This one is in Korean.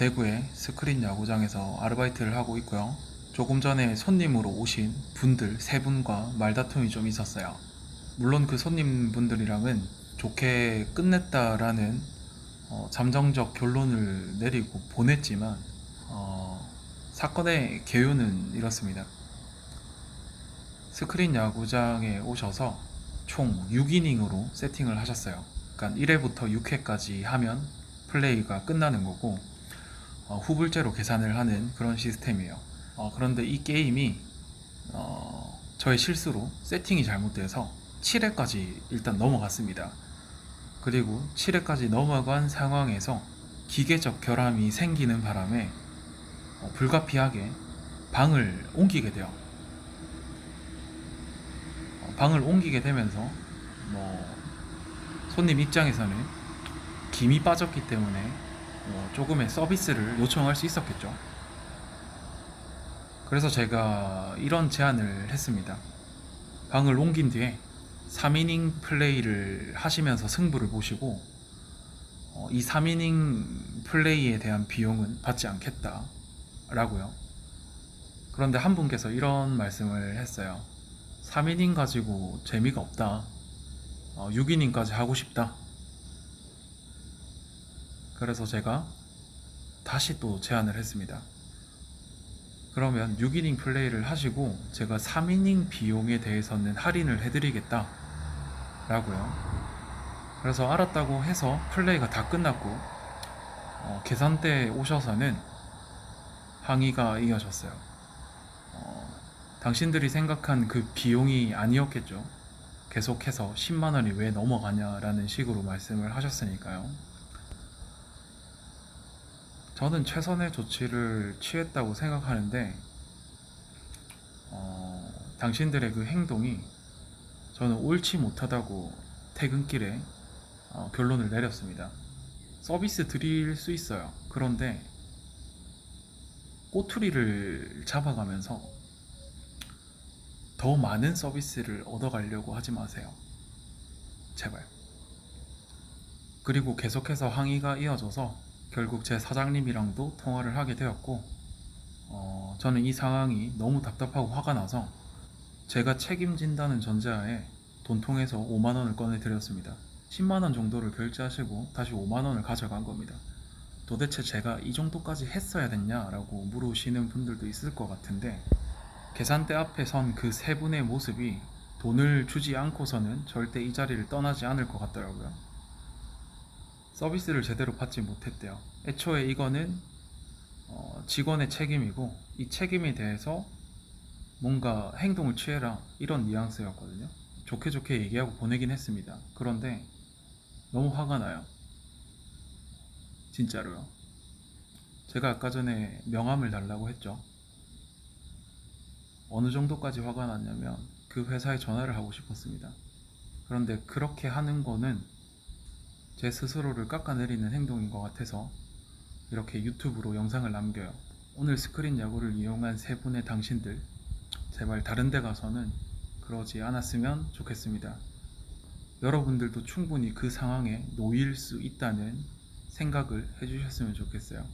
대구의 스크린 야구장에서 아르바이트를 하고 있고요. 조금 전에 손님으로 오신 분들 세 분과 말다툼이 좀 있었어요. 물론 그 손님분들이랑은 좋게 끝냈다라는 어, 잠정적 결론을 내리고 보냈지만 어, 사건의 개요는 이렇습니다. 스크린 야구장에 오셔서 총 6이닝으로 세팅을 하셨어요. 그러니까 1회부터 6회까지 하면 플레이가 끝나는 거고 어, 후불제로 계산을 하는 그런 시스템이에요. 어, 그런데 이 게임이 어, 저의 실수로 세팅이 잘못돼서 7회까지 일단 넘어갔습니다. 그리고 7회까지 넘어간 상황에서 기계적 결함이 생기는 바람에 어, 불가피하게 방을 옮기게 돼요. 어, 방을 옮기게 되면서 뭐 손님 입장에서는 김이 빠졌기 때문에 뭐 조금의 서비스를 요청할 수 있었겠죠. 그래서 제가 이런 제안을 했습니다. 방을 옮긴 뒤에 3이닝 플레이를 하시면서 승부를 보시고 어, 이 3이닝 플레이에 대한 비용은 받지 않겠다 라고요. 그런데 한 분께서 이런 말씀을 했어요. 3이닝 가지고 재미가 없다. 어, 6이닝까지 하고 싶다. 그래서 제가 다시 또 제안을 했습니다. 그러면 6이닝 플레이를 하시고 제가 3이닝 비용에 대해서는 할인을 해드리겠다 라고요. 그래서 알았다고 해서 플레이가 다 끝났고 어, 계산대에 오셔서는 항의가 이어졌어요. 어, 당신들이 생각한 그 비용이 아니었겠죠. 계속해서 10만 원이 왜 넘어가냐라는 식으로 말씀을 하셨으니까요. 저는 최선의 조치를 취했다고 생각하는데 어, 당신들의 그 행동이 저는 옳지 못하다고 퇴근길에 어, 결론을 내렸습니다. 서비스 드릴 수 있어요. 그런데 꼬투리를 잡아가면서 더 많은 서비스를 얻어가려고 하지 마세요. 제발. 그리고 계속해서 항의가 이어져서 결국 제 사장님이랑도 통화를 하게 되었고, 어, 저는 이 상황이 너무 답답하고 화가 나서 제가 책임진다는 전제하에 돈통에서 5만 원을 꺼내 드렸습니다. 10만 원 정도를 결제하시고 다시 5만 원을 가져간 겁니다. 도대체 제가 이 정도까지 했어야 됐냐라고 물으시는 분들도 있을 것 같은데 계산대 앞에 선 그 세 분의 모습이 돈을 주지 않고서는 절대 이 자리를 떠나지 않을 것 같더라고요. 서비스를 제대로 받지 못했대요. 애초에 이거는 어, 직원의 책임이고 이 책임에 대해서 뭔가 행동을 취해라 이런 뉘앙스였거든요. 좋게 좋게 얘기하고 보내긴 했습니다. 그런데 너무 화가 나요. 진짜로요. 제가 아까 전에 명함을 달라고 했죠. 어느 정도까지 화가 났냐면 그 회사에 전화를 하고 싶었습니다. 그런데 그렇게 하는 거는 제 스스로를 깎아내리는 행동인 것 같아서 이렇게 유튜브로 영상을 남겨요. 오늘 스크린 야구를 이용한 세 분의 당신들, 제발 다른 데 가서는 그러지 않았으면 좋겠습니다. 여러분들도 충분히 그 상황에 놓일 수 있다는 생각을 해주셨으면 좋겠어요.